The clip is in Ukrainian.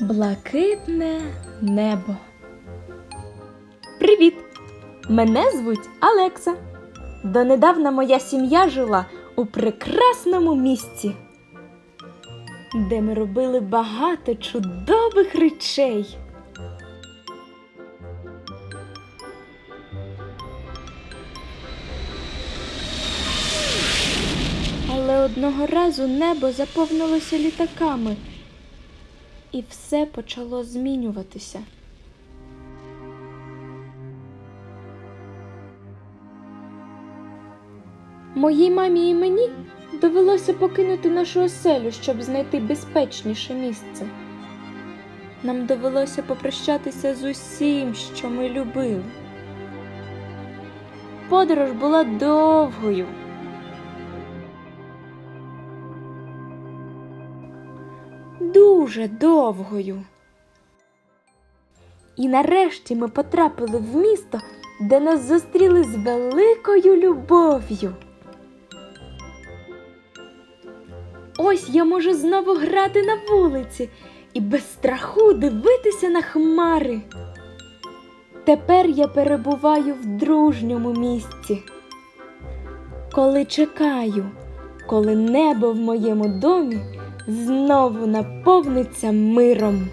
Блакитне небо. Привіт! Мене звуть Алекса. Донедавна моя сім'я жила у прекрасному місці, де ми робили багато чудових речей. Але одного разу небо заповнилося літаками, і все почало змінюватися. Моїй мамі і мені довелося покинути нашу оселю, щоб знайти безпечніше місце. Нам довелося попрощатися з усім, що ми любили. Подорож була довгою. Дуже довгою. І нарешті ми потрапили в місто, де нас зустріли з великою любов'ю. Ось я можу знову грати на вулиці і без страху дивитися на хмари. Тепер я перебуваю в дружньому місці. Коли чекаю, коли небо в моєму домі знову наповниться миром.